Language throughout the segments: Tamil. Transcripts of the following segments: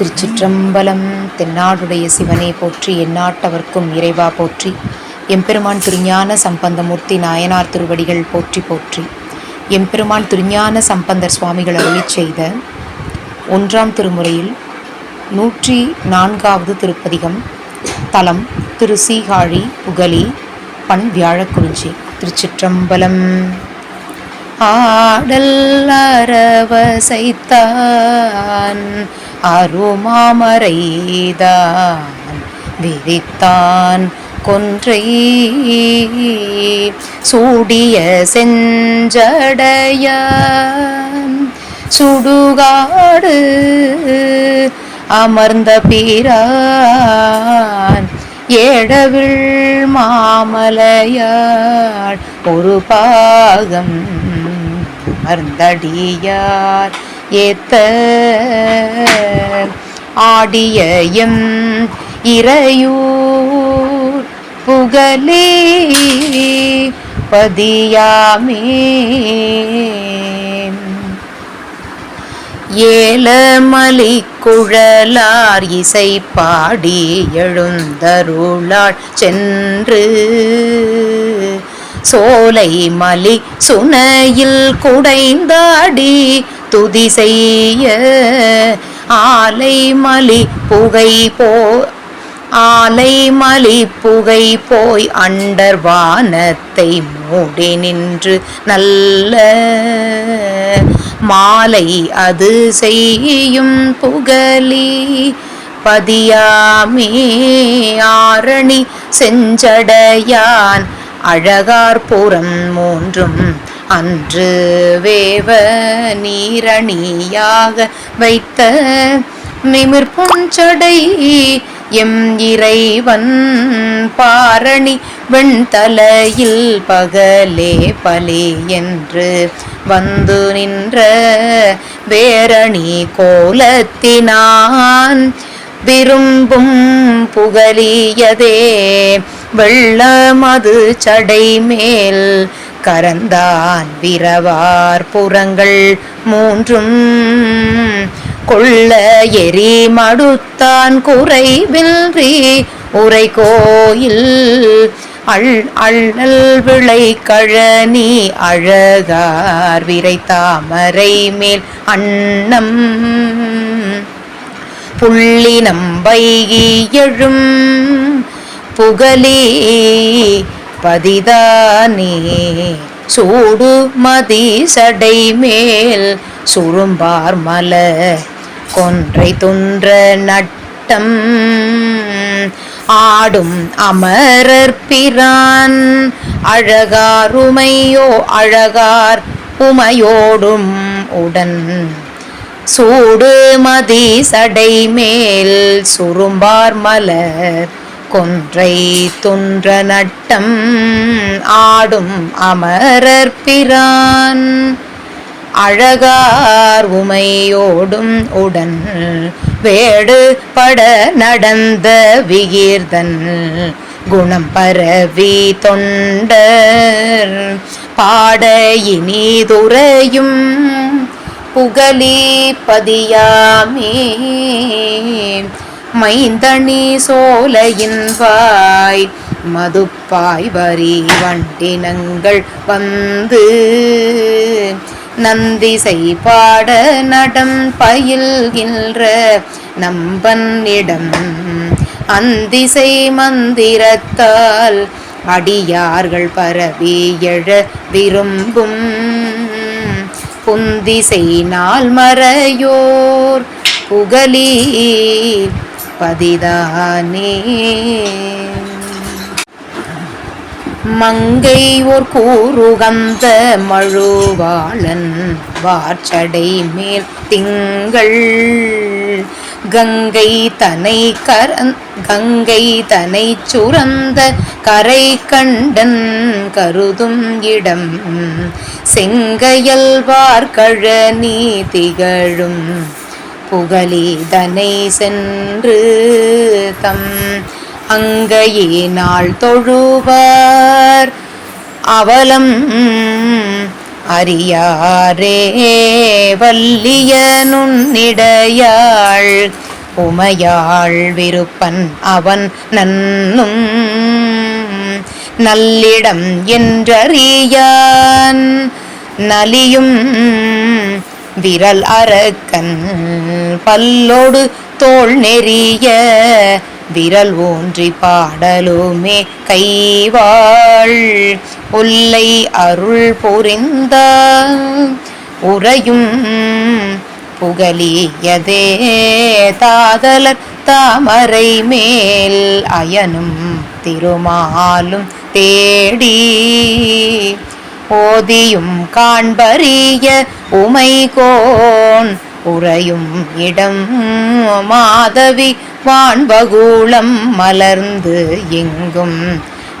திருச்சிற்றம்பலம் தென்னாடுடைய சிவனை போற்றி எந்நாட்டவர்க்கும் இறைவா போற்றி. எம்பெருமான் திருஞான சம்பந்தமூர்த்தி நாயனார் திருவடிகள் போற்றி போற்றி. எம்பெருமான் திருஞான சம்பந்தர் சுவாமிகள் அருளி செய்த ஒன்றாம் திருமுறையில் நூற்றி நான்காவது திருப்பதிகம் தலம் திரு சீகாழி புகழி பண் வியாழக்குறிஞ்சி திருச்சிற்றம்பலம். ஆடல் அரவசைத்தான் அருமாமரைதான் விரித்தான் கொன்றை. சூடிய செஞ்சடையான். சுடுகாடு அமர்ந்த பீரான். ஏடவிழ் மாமலையாள். ஒரு பாகம் மருந்தடியார் ஏத்த ஆடிய எம் இறையூர் புகழே பதியாமே. ஏலமலி குழலார் இசை பாடி எழுந்தருளாள் சென்று. சோலை மலி சுனையில் குடைந்தாடி துதி செய்ய ஆலை மலி புகை போ ஆலை மலி புகை போய் அண்டர் வானத்தை மூடி நின்று நல்ல மாலை அது செய்யும் புகலி பதியாமே ஆரணி செஞ்சடையான் அழகார் புறம் மூன்றும் அன்று வேவ நீரணியாக வைத்த நிமிர்புஞ்சடை எம் இறைவன் பாரணி வெண்தலையில் பகலே பலி என்று வந்து நின்ற வேரணி கோலத்தினான். விரும்பும் புகலியதே வெள்ளமது சடை மேல் கரந்தான் விரவார் புறங்கள் மூன்றும். கொள்ள எரி மடுத்தான் குறைவில்றி உரை கோயில். அள் அள்ளல் விளை கழனி அழகார் விரை தாமரை மேல் அன்னம். புள்ளி நம்பைகி எழும் புகழி பதிதானே சூடு மதி சடை மேல் சுரும்பார் மல. கொன்றை துன்ற நட்டம். ஆடும் அமரர் பிரான். அழகாருமையோ அழகார் உமையோடும் உடன். சூடு மதி சடை மேல் சுரும்பார் மலர். கொன்றை துன்ற நட்டம் ஆடும் அமரர் பிரான். அழகார் உமையோடும் உடன் வேடு பட நடந்த விகீர்தன். குணம் பரவி தொண்டர் பாட இனிதுரையும் புகழி பதியாமே. மைந்தணி சோலையின்பாய் மதுப்பாய் வரி வண்டினங்கள் வந்து நந்திசை பாட நடம் பயில்கின்ற நம்பன்னிடம் அந்திசை மந்திரத்தால் அடியார்கள் பரவி எழ விரும்பும் புந்திசை நாள் மறையோர் புகழி பதிதானே. மங்கை ஓர் கூறுகந்த மழுவாளன் வார்ச்சடை மேல் திங்கள். கங்கை தனை கர கங்கை தனை சுரந்த கரை கண்டன் கருதும் இடம். செங்கையல் வார்கழனி திகழும் புகழிதனை சென்று தம் அங்கையே நாள் தொழுவார். அவலம் அறியாரே வல்லிய நுண்ணிடையாள் உமையாள் விருப்பன் அவன் நன்னும் நல்லிடம் என்றறியான். நலியும் விரல் அரக்கன் பல்லோடு தோள் நெறிய. விரல் ஊன்றி பாடலுமே கைவாள். உள்ளை அருள் புரிந்த உறையும் புகலியதே. தாதலர் தாமரை மேல் அயனும் திருமாலும் தேடி. ஓதியும் காண்பறிய உமைகோன். உறையும் இடம் மாதவி வான்பகூளம் மலர்ந்து எங்கும்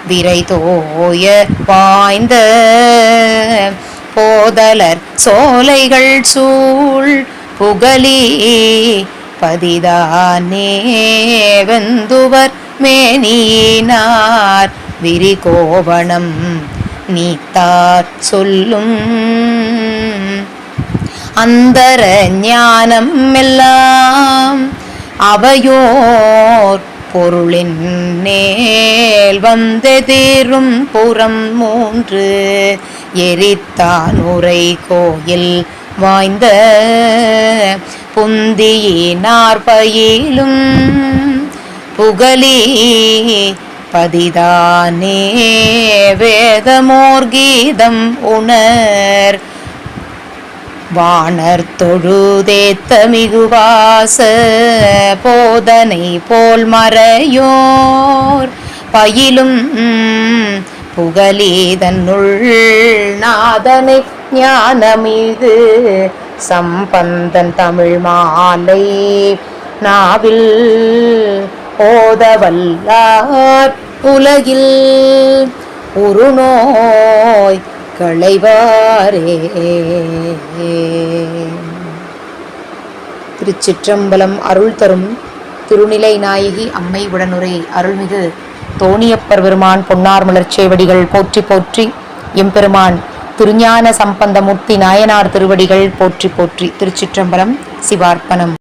விரை தோய வாய்ந்த போதலர் சோலைகள் சூழ் புகலி பதிதானே வெந்துவர் மேனியினார். விரிகோவணம் நீத்தார் சொல்லும். அந்தர ஞானம் எல்லாம் அவையோர் பொருளின் நேல் வந்தெதிரும் புறம் மூன்று எரித்தான் உரை கோயில் வாய்ந்த புந்தியினார் பயிலும் புகலி பதிதானே வேதமோர் கீதம் உணர். வாணர் தொழுதேத்த மிகுவாச போதனை போல் மறையோர். பயிலும் புகலீதனுள் நாதனை ஞானமிகு சம்பந்தன் தமிழ் மாலை நாவில் ஓதவல்லார் உலகில் உருநோய் களைவாரே. திருச்சிற்றம்பலம் அருள் தரும் திருநிலை நாயகி அம்மை உடனுரை அருள்மிகு தோணியப்பர் பெருமான் பொன்னார் மலர்ச்சேவடிகள் போற்றி போற்றி எம்பெருமான் திருஞான சம்பந்தமூர்த்தி நாயனார் திருவடிகள் போற்றி போற்றி திருச்சிற்றம்பலம் சிவார்ப்பணம்.